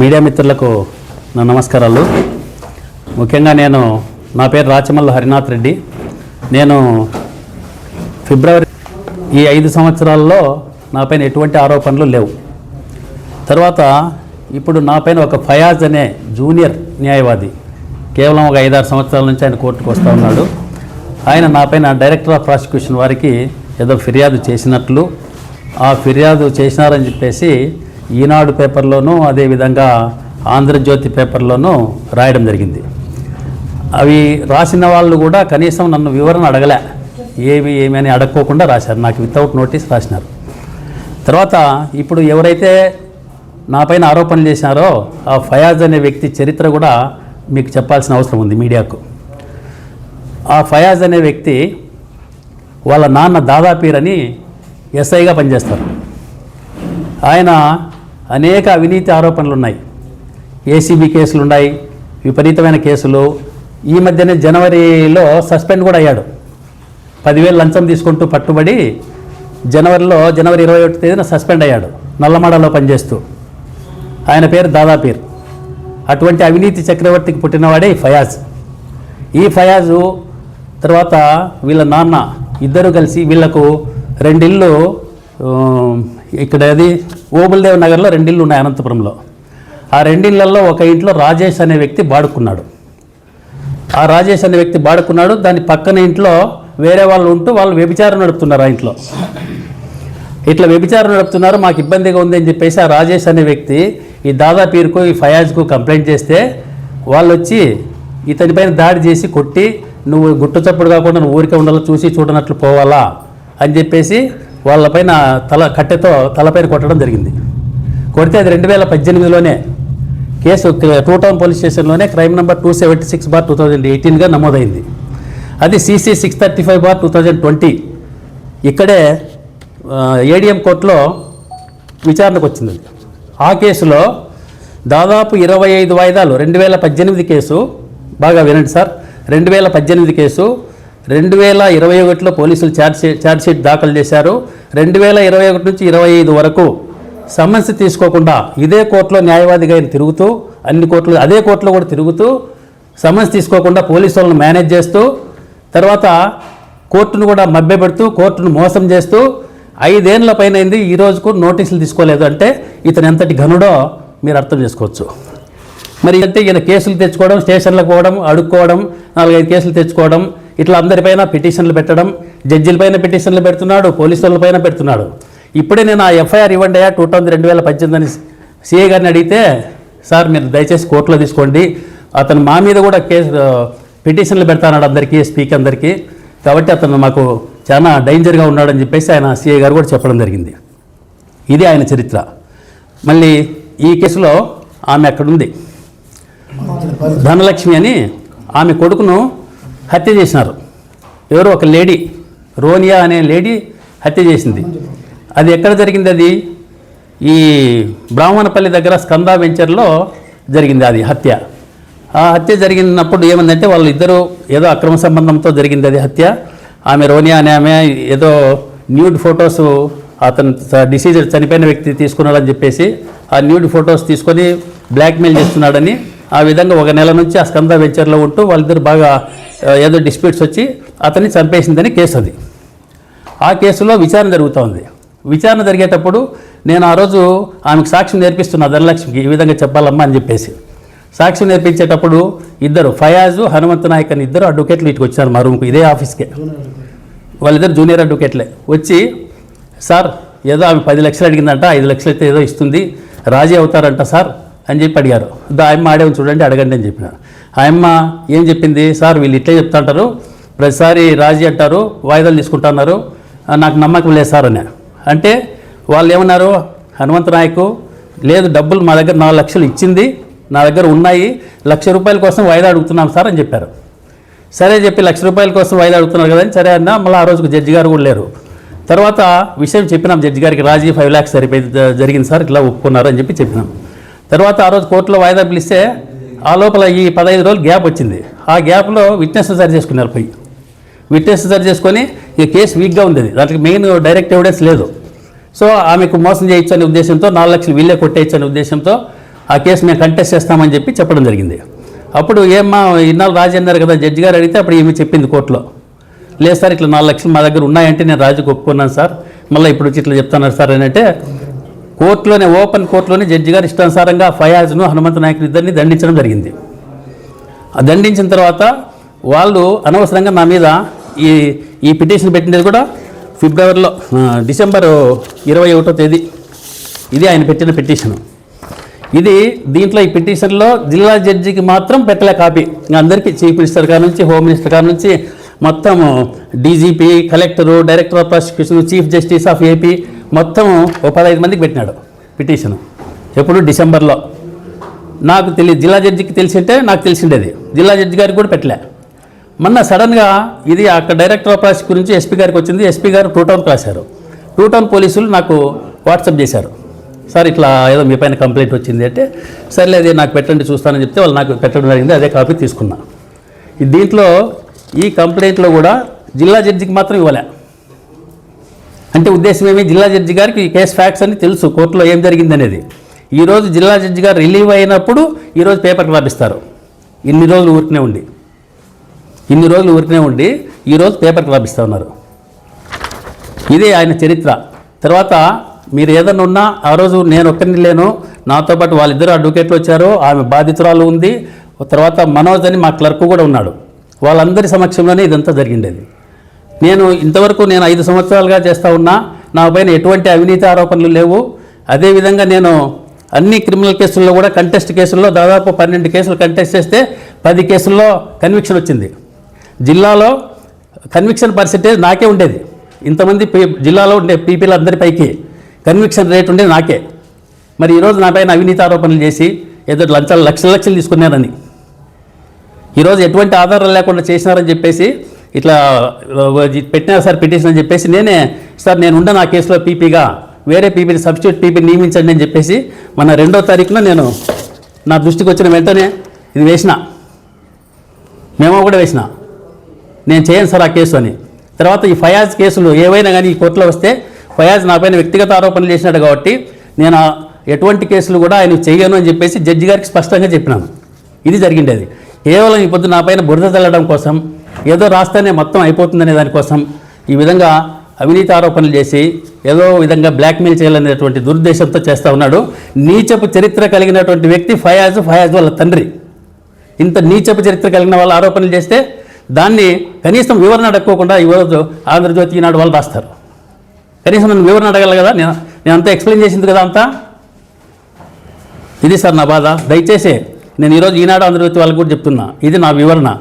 Media మిత్రులకు నా నమస్కారాలు. ముఖ్యంగా నేను నా పేరు రాచమల్లు హరినాథ్ రెడ్డి. నేను ఫిబ్రవరి ఈ ఐదు సంవత్సరాల్లో నాపైన ఎటువంటి ఆరోపణలు లేవు. తర్వాత ఇప్పుడు నాపైన ఒక ఫయాజ్ అనే జూనియర్ న్యాయవాది కేవలం ఒక ఐదారు సంవత్సరాల నుంచి ఆయన కోర్టుకు వస్తూ ఉన్నాడు. ఆయన నాపైన డైరెక్టర్ ఆఫ్ ప్రాసిక్యూషన్ వారికి ఏదో ఫిర్యాదు చేసినట్లు ఆ ఫిర్యాదు చేసినారని చెప్పేసి ఈనాడు పేపర్లోనూ అదేవిధంగా ఆంధ్రజ్యోతి పేపర్లోనూ రాయడం జరిగింది. అవి రాసిన వాళ్ళు కూడా కనీసం నన్ను వివరణ అడగలే. ఏమి ఏమి అని అడగకోకుండా రాశారు. నాకు వితౌట్ నోటీస్ రాసినారు. తర్వాత ఇప్పుడు ఎవరైతే నాపైన ఆరోపణలు చేసినారో ఆ ఫయాజ్ అనే వ్యక్తి చరిత్ర కూడా మీకు చెప్పాల్సిన అవసరం ఉంది మీడియాకు. ఆ ఫయాజ్ అనే వ్యక్తి వాళ్ళ నాన్న దాదాపీర్ అని ఎస్ఐగా పనిచేస్తారు. ఆయన అనేక అవినీతి ఆరోపణలు ఉన్నాయి ఏసీబీ కేసులు ఉన్నాయి విపరీతమైన కేసులు. ఈ మధ్యనే జనవరిలో సస్పెండ్ కూడా అయ్యాడు. పదివేలు లంచం తీసుకుంటూ పట్టుబడి జనవరిలో జనవరి ఇరవై ఒకటి తేదీన సస్పెండ్ అయ్యాడు. నల్లమడలో పనిచేస్తూ. ఆయన పేరు దాదాపీర్. అటువంటి అవినీతి చక్రవర్తికి పుట్టినవాడే ఈ ఫయాజ్. ఈ ఫయాజు తర్వాత వీళ్ళ నాన్న ఇద్దరు కలిసి వీళ్ళకు రెండిళ్ళు ఇక్కడ అది ఓబుల్దేవ్ నగర్లో రెండిళ్ళు ఉన్నాయి అనంతపురంలో. ఆ రెండిళ్ళలో ఒక ఇంట్లో రాజేష్ అనే వ్యక్తి బాడుకున్నాడు. ఆ రాజేష్ అనే వ్యక్తి బాడుకున్నాడు. దాని పక్కన ఇంట్లో వేరే వాళ్ళు ఉంటూ వాళ్ళు వ్యభిచారం నడుపుతున్నారు ఆ ఇంట్లో. ఇట్లా వ్యభిచారం నడుపుతున్నారు మాకు ఇబ్బందిగా ఉంది అని చెప్పేసి ఆ రాజేష్ అనే వ్యక్తి ఈ దాదా పీరుకు ఈ ఫయాజ్కు కంప్లైంట్ చేస్తే వాళ్ళు వచ్చి ఇతనిపైన దాడి చేసి కొట్టి నువ్వు గుట్టు చప్పుడు కాకుండా నువ్వు ఊరికే ఉండాలో చూసి చూడనట్లు పోవాలా అని చెప్పేసి వాళ్ళపైన తల కట్టెతో తలపైన కొట్టడం జరిగింది. కొడితే అది రెండు వేల పద్దెనిమిదిలోనే case two town police స్టేషన్లోనే crime number two seventy six bar two thousand ఎయిటీన్గా నమోదైంది. అది CC six thirty five bar two thousand twenty ఇక్కడే ఏడిఎం కోర్టులో విచారణకు వచ్చింది ఆ కేసులో దాదాపు ఇరవై ఐదు వాయిదాలు రెండు వేల పద్దెనిమిది కేసు బాగా వినండి సార్ రెండు వేల పద్దెనిమిది కేసు రెండు వేల ఇరవై ఒకటిలో పోలీసులు ఛార్జ్ ఛార్జ్షీట్ దాఖలు చేశారు. రెండు వేల ఇరవై ఒకటి నుంచి ఇరవై ఐదు వరకు సమస్య తీసుకోకుండా ఇదే కోర్టులో న్యాయవాదిగా ఆయన తిరుగుతూ అన్ని కోర్టులు అదే కోర్టులో కూడా తిరుగుతూ సమన్స్ తీసుకోకుండా పోలీసు వాళ్ళని మేనేజ్ చేస్తూ తర్వాత కోర్టును కూడా మభ్యపెడుతూ కోర్టును మోసం చేస్తూ ఐదేళ్ళ పైన అయింది. ఈ రోజుకు నోటీసులు తీసుకోలేదు అంటే ఇతను ఎంతటి ఘనుడో మీరు అర్థం చేసుకోవచ్చు. మరి అంటే ఈయన కేసులు తెచ్చుకోవడం స్టేషన్లకు పోవడం అడుక్కోవడం నాలుగైదు కేసులు తెచ్చుకోవడం ఇట్లా అందరిపైన పిటిషన్లు పెట్టడం జడ్జిలపైన పిటిషన్లు పెడుతున్నాడు పోలీసులపైన పెడుతున్నాడు. ఇప్పుడే నేను ఆ ఎఫ్ఐఆర్ ఇవ్వండి అయ్యా టూ థౌజండ్ రెండు వేల పద్దెనిమిది అని సిఏ గారిని అడిగితే సార్ మీరు దయచేసి కోర్టులో తీసుకోండి. అతను మా మీద కూడా కేసు పిటిషన్లు పెడతాన్నాడు అందరికీ స్పీక్ అందరికీ. కాబట్టి అతను మాకు చాలా డేంజర్గా ఉన్నాడని చెప్పేసి ఆయన సిఏ గారు కూడా చెప్పడం జరిగింది. ఇది ఆయన చరిత్ర. మళ్ళీ ఈ కేసులో ఆమె అక్కడుంది ధనలక్ష్మి అని ఆమె కొడుకును హత్య చేసినారు. ఎవరు ఒక లేడీ రోనియా అనే లేడీ హత్య చేసింది. అది ఎక్కడ జరిగింది అది? ఈ బ్రాహ్మణపల్లి దగ్గర స్కందా వెంచర్లో జరిగింది అది హత్య. ఆ హత్య జరిగినప్పుడు ఏమందంటే వాళ్ళు ఇద్దరు ఏదో అక్రమ సంబంధంతో జరిగింది అది హత్య. ఆమె రోనియా అనే ఆమె ఏదో న్యూడ్ ఫొటోస్ అతను డిసీజ్ చనిపోయిన వ్యక్తి తీసుకున్నాడని చెప్పేసి ఆ న్యూడ్ ఫొటోస్ తీసుకొని బ్లాక్మెయిల్ చేస్తున్నాడని ఆ విధంగా ఒక నెల నుంచి ఆ స్కంద వెంచర్లో ఉంటూ వాళ్ళిద్దరు బాగా ఏదో డిస్ప్యూట్స్ వచ్చి అతన్ని చంపేసిందని కేసు అది. ఆ కేసులో విచారణ జరుగుతూ ఉంది విచారణ జరిగేటప్పుడు నేను ఆ రోజు ఆమెకు సాక్ష్యం నేర్పిస్తున్నా ధనలక్ష్మికి ఈ విధంగా చెప్పాలమ్మా అని చెప్పేసి. సాక్ష్యం నేర్పించేటప్పుడు ఇద్దరు ఫయాజు హనుమంత నాయక్ అని ఇద్దరు అడ్వకేట్లు ఇటుకు వచ్చారు మా రూమ్కి ఇదే ఆఫీస్కే. వాళ్ళిద్దరు జూనియర్ అడ్వకేట్లే. వచ్చి సార్ ఏదో ఆమె పది లక్షలు అడిగిందంట ఐదు లక్షలు అయితే ఏదో ఇస్తుంది రాజీ అవుతారంట సార్. అని చెప్పి అడిగారు. దా ఆయమ్మ ఆడే చూడండి అడగండి అని చెప్పిన ఆయమ్మ ఏం చెప్పింది? సార్ వీళ్ళు ఇట్లే చెప్తుంటారు ప్రతిసారి రాజీ అంటారు వాయిదాలు తీసుకుంటున్నారు నాకు నమ్మకం లేదు సార్ అని. అంటే వాళ్ళు ఏమన్నారు? హనుమంత నాయకు లేదు డబ్బులు మా దగ్గర నాలుగు లక్షలు ఇచ్చింది నా దగ్గర ఉన్నాయి లక్ష రూపాయల కోసం వాయిదా అడుగుతున్నాం సార్ అని చెప్పారు. సరే చెప్పి లక్ష రూపాయల కోసం వాయిదా అడుగుతున్నారు కదా అని సరే అన్న మళ్ళీ ఆ రోజుకు జడ్జి గారు కూడా లేరు. తర్వాత విషయం చెప్పినాం జడ్జి గారికి రాజీ ఫైవ్ ల్యాక్స్ సరిపోయి జరిగింది సార్ ఇట్లా ఒప్పుకున్నారు అని చెప్పి చెప్పినాం. తర్వాత ఆ రోజు కోర్టులో వాయిదా పిలిస్తే ఆ లోపల ఈ పదహైదు రోజులు గ్యాప్ వచ్చింది. ఆ గ్యాప్లో విట్నెస్ సరి చేసుకున్నారు పోయి. విట్నెస్ సరి చేసుకొని ఈ కేసు వీక్గా ఉంది అది. మెయిన్ డైరెక్ట్ ఎవిడెన్స్ లేదు. సో ఆమెకు మోసం చేయొచ్చు అనే ఉద్దేశంతో నాలుగు లక్షలు వీళ్ళే కొట్టేయచ్చు అనే ఉద్దేశంతో ఆ కేసు మేము కంటెస్ట్ చేస్తామని చెప్పి చెప్పడం జరిగింది. అప్పుడు ఏమ్మా ఇన్నాళ్ళు రాజు అన్నారు కదా జడ్జి గారు అడిగితే అప్పుడు ఏమి చెప్పింది కోర్టులో? లేదు సార్ ఇట్లా నాలుగు లక్షలు మా దగ్గర ఉన్నాయంటే నేను రాజుకు ఒప్పుకున్నాను సార్. మళ్ళీ ఇప్పుడు వచ్చి ఇట్లా చెప్తున్నారు సార్ అని అంటే కోర్టులోనే ఓపెన్ కోర్టులోనే జడ్జి గారు ఇష్టానుసారంగా ఫయాజ్ను హనుమంత నాయకుని ఇద్దరిని దండించడం జరిగింది. ఆ దండించిన తర్వాత వాళ్ళు అనవసరంగా నా మీద ఈ ఈ పిటిషన్ పెట్టినది కూడా ఫిబ్రవరిలో డిసెంబర్ ఇరవై ఒకటో తేదీ. ఇది ఆయన పెట్టిన పిటిషను. ఇది దీంట్లో ఈ పిటిషన్లో జిల్లా జడ్జికి మాత్రం పెట్టలే కాపీ. అందరికీ చీఫ్ మినిస్టర్ గారి నుంచి హోమ్ మినిస్టర్ గారి నుంచి మొత్తం DGP collector director of prosecution chief justice of AP మొత్తం ఒక పదహైదు మందికి పెట్టినాడు పిటిషన్. ఎప్పుడు? డిసెంబర్లో. నాకు తెలియదు జిల్లా జడ్జికి తెలిసింటే నాకు తెలిసిండేది. జిల్లా జడ్జి గారికి కూడా పెట్టలే. మొన్న సడన్గా ఇది అక్కడ డైరెక్టర్ ఆఫ్ ప్రాసిక్యూషన్ గురించి ఎస్పీ గారికి వచ్చింది. ఎస్పీ గారు టూ టౌన్కి రాశారు. టూ టౌన్ పోలీసులు నాకు వాట్సాప్ చేశారు. సార్ ఇట్లా ఏదో మీ పైన కంప్లైంట్ వచ్చింది అంటే సర్లే అది నాకు పెట్టండి చూస్తానని చెప్తే వాళ్ళు నాకు పెట్టడం జరిగింది. అదే కాపీ తీసుకున్నా. దీంట్లో ఈ కంప్లైంట్లో కూడా జిల్లా జడ్జికి మాత్రం ఇవ్వలే. అంటే ఉద్దేశం ఏమి? జిల్లా జడ్జి గారికి ఈ కేసు ఫ్యాక్ట్స్ అని తెలుసు కోర్టులో ఏం జరిగింది అనేది ఈరోజు జిల్లా జడ్జి గారు రిలీవ్ అయినప్పుడు ఈరోజు పేపర్కి రాపిస్తారు. ఇన్ని రోజులు ఊరికనే ఉండి. ఇన్ని రోజులు ఊరికనే ఉండి ఈరోజు పేపర్కి రాపిస్తూ ఉన్నారు. ఇదే ఆయన చరిత్ర. తర్వాత మీరు ఏదన్నా ఉన్నా ఆ రోజు నేను ఒక్కరిని లేను. నాతో పాటు వాళ్ళిద్దరు అడ్వకేట్లు వచ్చారు. ఆమె బాధితురాలు ఉంది. తర్వాత మనోజ్ అని మా క్లర్క్ కూడా ఉన్నాడు. వాళ్ళందరి సమక్షంలోనే ఇదంతా జరిగిండేది. నేను ఇంతవరకు నేను ఐదు సంవత్సరాలుగా చేస్తూ ఉన్నా నా పైన ఎటువంటి అవినీతి ఆరోపణలు లేవు. అదేవిధంగా నేను అన్ని క్రిమినల్ కేసుల్లో కూడా కంటెస్ట్ కేసుల్లో దాదాపు పన్నెండు కేసులు కంటెస్ట్ చేస్తే పది కేసుల్లో కన్విక్షన్ వచ్చింది. జిల్లాలో కన్విక్షన్ పర్సెంటేజ్ నాకే ఉండేది. ఇంతమంది జిల్లాలో ఉండే పీపీలు అందరి పైకి కన్విక్షన్ రేట్ ఉండేది నాకే. మరి ఈరోజు నా పైన అవినీతి ఆరోపణలు చేసి ఏదో లంచాలు లక్షల లక్షలు తీసుకున్నారని. ఈరోజు ఎటువంటి ఆధారాలు లేకుండా చేసినారని చెప్పేసి ఇట్లా పెట్టినా సార్ పిటిషన్ అని చెప్పేసి నేనే సార్ నేను ఉండ నా కేసులో పీపీగా వేరే పీపీని సబ్స్టిట్యూట్ పీపీని నియమించండి అని చెప్పేసి మన రెండో తారీఖున నేను నా దృష్టికి వచ్చిన వెంటనే ఇది వేసిన. మేము కూడా వేసిన. నేను చేయను సార్ ఆ కేసు అని. తర్వాత ఈ ఫయాజ్ కేసులు ఏవైనా కానీ ఈ కోర్టులో వస్తే ఫయాజ్ నాపైన వ్యక్తిగత ఆరోపణలు చేసినాడు కాబట్టి నేను ఎటువంటి కేసులు కూడా ఆయన చేయను అని చెప్పేసి జడ్జి గారికి స్పష్టంగా చెప్పినాను. ఇది జరిగిండేది. కేవలం ఈ పొద్దు నా పైన బురద చల్లడం కోసం ఏదో రాస్తేనే మొత్తం అయిపోతుందనే దానికోసం ఈ విధంగా అవినీతి ఆరోపణలు చేసి ఏదో విధంగా బ్లాక్మెయిల్ చేయాలనేటువంటి దురుద్దేశంతో చేస్తూ ఉన్నాడు. నీచపు చరిత్ర కలిగినటువంటి వ్యక్తి ఫయాజ్ ఫయాజ్ వాళ్ళ తండ్రి. ఇంత నీచపు చరిత్ర కలిగిన వాళ్ళ ఆరోపణలు చేస్తే దాన్ని కనీసం వివరణ అడగకోకుండా ఈరోజు ఆంధ్రజ్యోతి ఈనాడు వాళ్ళు రాస్తారు. కనీసం నన్ను వివరణ అడగాలి కదా? నేను నేను అంతా ఎక్స్ప్లెయిన్ చేసింది కదా అంతా? ఇది సార్ నా బాధ. దయచేసి నేను ఈరోజు ఈనాడు ఆంధ్రజ్యోతి వాళ్ళకి కూడా చెప్తున్నా. ఇది నా వివరణ.